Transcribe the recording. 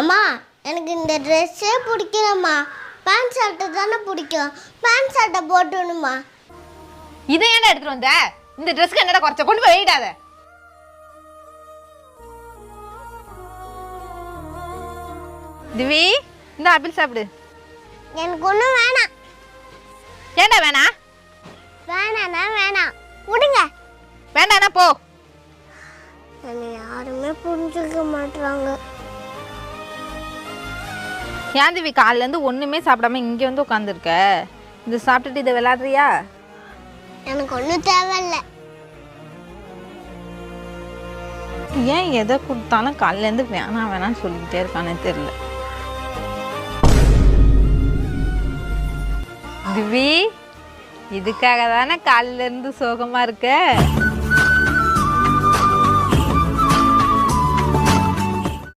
அம்மா எனக்கு இந்த ட்ரெஸ்ஸே பிடிக்கலம்மா. பேண்ட் ஷர்ட்டு தானே பிடிக்கும். பேண்ட் ஷர்ட்டை போட்டுணுமா இதை ஏன்டா எடுத்துட்டு வந்த? இந்த ட்ரெஸ்க்கு என்னடா குறைச்ச? கொண்டு போய் திவி இந்த ஆப்பிள் சாப்பிடு. எனக்கு ஒன்றும் வேணாம். ஏன்டா வேணா? வேணாண்ணா வேணாம். விடுங்க வேண்டாண்ணா போ. என்னை யாருமே புரிஞ்சுக்க மாட்றாங்க. ஏன் திவி காலையில இருந்து ஒண்ணுமே சாப்பிடாம இங்க வந்து உட்காந்துருக்க இது சாப்பிட்டுட்டு இதை விளையாடுறியா? எனக்கு ஒன்றும் தேவையில்ல. ஏன் எதை கொடுத்தாலும் காலையில இருந்து வேணாம் வேணாம்னு சொல்லிக்கிட்டே இருக்கானே தெரியல. திவி இதுக்காக தானே காலையில இருந்து சோகமா இருக்க?